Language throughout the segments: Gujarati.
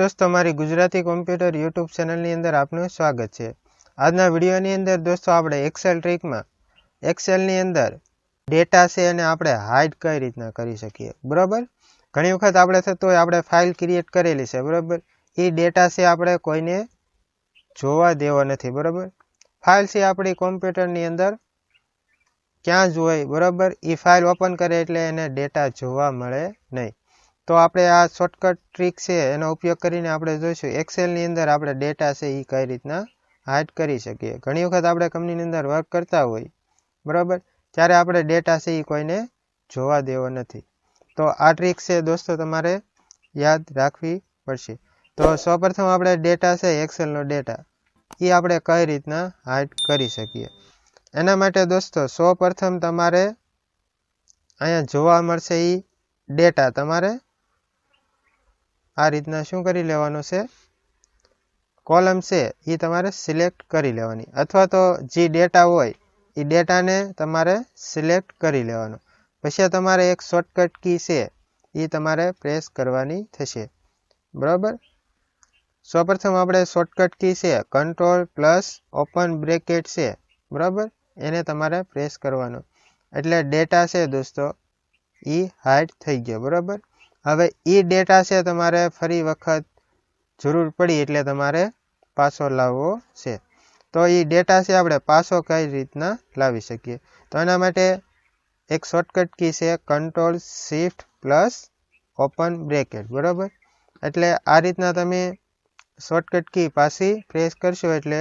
દોસ્તો અમારી ગુજરાતી કમ્પ્યુટર YouTube ચેનલ ની અંદર આપને સ્વાગત છે આજ ના વિડિયો ની અંદર દોસ્તો આપણે Excel ટ્રીક માં Excel ની અંદર ડેટા છે એને આપણે હાઇડ કરી જના કરી સકીએ બરાબર ઘણી વખત આપણે તોય આપણે ફાઈલ ક્રિએટ કરેલી છે બરાબર ઈ ડેટા છે આપણે કોઈને જોવા દેવા નથી બરાબર ફાઈલ છે આપણી કમ્પ્યુટર ની અંદર ક્યાં જોવાય બરાબર ઈ ફાઈલ ઓપન કરે એટલે એને ડેટા જોવા મળે નહીં તો આપણે આ શોર્ટકટ ટ્રીક છે એનો ઉપયોગ કરીને આપણે જોઈશું એક્સેલની અંદર આપણે ડેટા છે એ કઈ રીતના હાઇડ કરી શકીએ ઘણી વખત આપણે કંપનીની અંદર વર્ક કરતા હોય બરાબર ત્યારે આપણે ડેટા છે એ કોઈને જોવા દેવો નથી તો આ ટ્રીક છે દોસ્તો તમારે યાદ રાખવી પડશે તો સૌપ્રથમ આપણે ડેટા છે એક્સેલનો ડેટા એ આપણે કઈ રીતના હાઇડ કરી શકીએ એના માટે દોસ્તો પ્રથમ તમારે અહીંયા જોવા મળશે એ ડેટા તમારે આ રીતના શું કરી લેવાનું છે કોલમ છે એ તમારે સિલેક્ટ કરી લેવાની અથવા તો જે ડેટા હોય એ ડેટાને તમારે સિલેક્ટ કરી લેવાનો પછી તમારે એક શોર્ટકટ કી છે એ તમારે પ્રેસ કરવાની થશે બરાબર સૌપ્રથમ આપણે શોર્ટકટ કી છે કંટ્રોલ પ્લસ ઓપન બ્રેકેટ છે બરાબર એને તમારે પ્રેસ કરવાનો એટલે ડેટા છે દોસ્તો એ હાઇડ થઈ ગયો બરાબર હવે ઈ ડેટા છે તમારે ફરી વખત જરૂર પડી એટલે તમારે પાછો લાવવો છે તો ઈ ડેટા છે આપણે પાછો કઈ રીતના લાવી શકીએ તેના માટે એક શોર્ટકટ કી છે control shift plus open bracket બરાબર એટલે આ રીતના તમે શોર્ટકટ કી પાસી પ્રેસ કરશો એટલે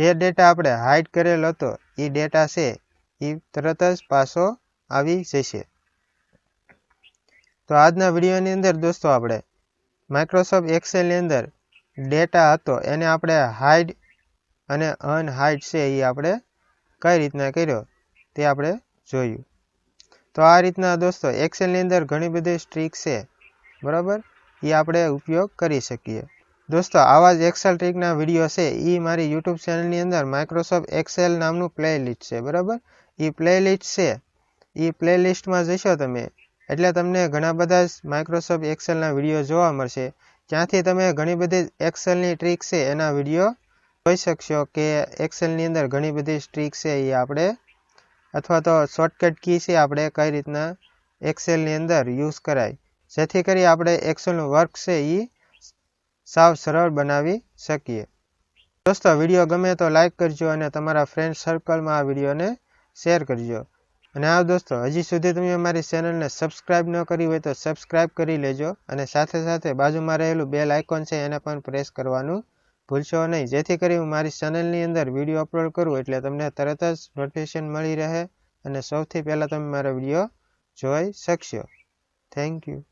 જે ડેટા આપણે હાઇડ કરેલો હતો ઈ ડેટા છે ઈ તરત જ પાછો આવી જશે તો આજ ના વિડિયો ની અંદર દોસ્તો આપણે માઈક્રોસોફ્ટ એક્સેલ ની અંદર ડેટા હતો એને આપણે હાઇડ અને અનહાઇડ છે એ આપણે કઈ રીતના કર્યો તે આપણે જોઈયું તો આ રીતના દોસ્તો એક્સેલ ની અંદર ઘણી બધી સ્ટ્રીક છે બરાબર ઈ આપણે ઉપયોગ કરી સકીએ દોસ્તો આવા જ એક્સેલ ટ્રિક ના વિડિયો છે ઈ મારી YouTube ચેનલ ની અંદર માઈક્રોસોફ્ટ એક્સેલ નામ નું પ્લે લિસ્ટ છે બરાબર ઈ પ્લે લિસ્ટ છે ઈ પ્લે લિસ્ટ માં જોશો તમે એટલે તમે ઘણા બધા માઈક્રોસોફ્ટ એક્સેલના વિડિયો જોવા હશે જ્યાંથી તમે ઘણી બધી એક્સેલની ટ્રીક્સ છે એના વિડિયો જોઈ શકશો કે એક્સેલની અંદર ઘણી બધી ટ્રીક્સ છે એ આપણે અથવા તો શોર્ટકટ કી છે આપણે કઈ રીતના એક્સેલની અંદર યુઝ કરાય જેથી કરી આપણે એક્સેલનો વર્ક છે ઈ સાવ સરળ બનાવી સકીએ જો સતો વિડિયો ગમે તો લાઈક કરજો અને તમારા ફ્રેન્ડ સર્કલ માં આ વિડિયોને શેર કરજો અને આ દોસ્તો હજી સુધી તમે અમારી ચેનલને સબસ્ક્રાઈબ ન કરી હોય તો સબસ્ક્રાઇબ કરી લેજો અને સાથે સાથે બાજુમાં રહેલું બેલ આઇકોન છે એને પણ પ્રેસ કરવાનું ભૂલશો નહીં જેથી કરી હું મારી ચેનલની અંદર વિડીયો અપલોડ કરું એટલે તમને તરત જ નોટિફિકેશન મળી રહે અને સૌથી પહેલાં તમે મારો વિડીયો જોઈ શકશો થેન્ક યુ